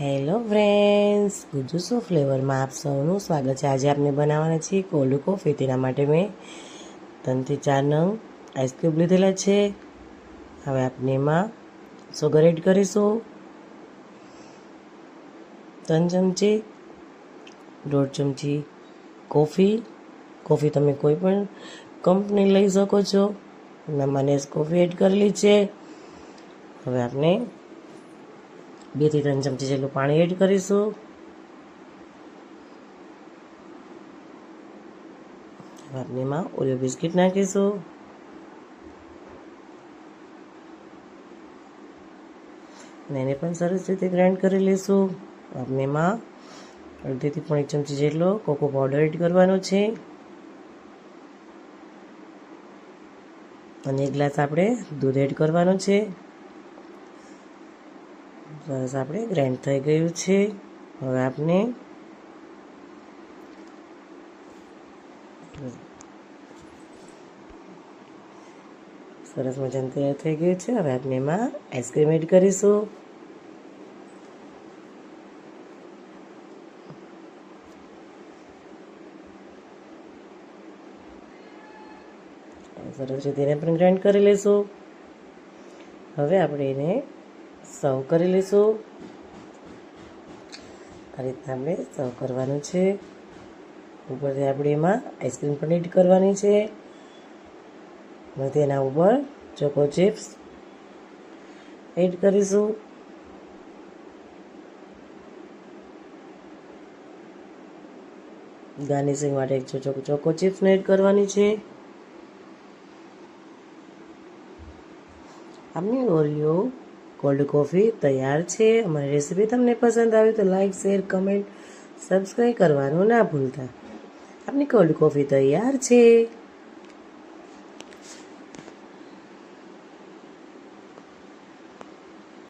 Hello friends, ગુજુસો ફ્લેવરમાં આપ સૌનું સ્વાગત છે. આજે આપણે બનાવવાના છીએ કોલ્ડ કોફી. તેના માટે મેં ત્રણથી ચાર નંગ આઈસક્યુબ લીધેલા છે. હવે આપણે એમાં સુગર એડ કરીશું. ત્રણ ચમચી, દોઢ ચમચી કોફી. કોફી તમે કોઈ પણ કંપની લઈ શકો છો. એમાં મને કોફી એડ કરેલી છે. હવે આપણે બેથી ત્રણ ચમચી જેટલું પાણી એડ કરીશું. આપણે એમાં ઓરિયો બિસ્કિટ નાખીશું. અને એને પણ સરસ રીતે ગ્રાઇન્ડ કરી લઈશું. આપણે એમાં અડધીથી પણ ચમચી જેટલો કોકો પાવડર એડ કરવાનો છે. અને એક ગ્લાસ આપણે દૂધ એડ કરવાનો છે. સરસ આપણે ગ્રાઇન્ડ થઈ ગયું છે. હવે આપણે સરસ મજાનું તૈયાર થઈ ગયું છે. હવે આપણે એમાં આઈસ્ક્રીમ એડ કરીશું. સરસ રીતે એને પણ ગ્રાઇન્ડ કરી લઈશું હવે આપણે એને સર્વ કરી લઈશું. આ રીતના આપણે સર્વ કરવાનું છે. ઉપરથી આપણે એમાં આઈસ્ક્રીમ પણ એડ કરવાની છે. અને તેના ઉપર ચોકો ચિપ્સ એડ કરીશું. ગાર્નિશિંગ માટે એક ચોકો ચોકો ચિપ્સને એડ કરવાની છે. આપની ઓરિયો કોલ્ડ કોફી તૈયાર છે. અમારી રેસીપી તમને પસંદ આવી તો લાઈક, શેર, કમેન્ટ સબસ્ક્રાઈબ કરવાનું ના ભૂલતા. આપની કોલ્ડ કોફી તૈયાર છે.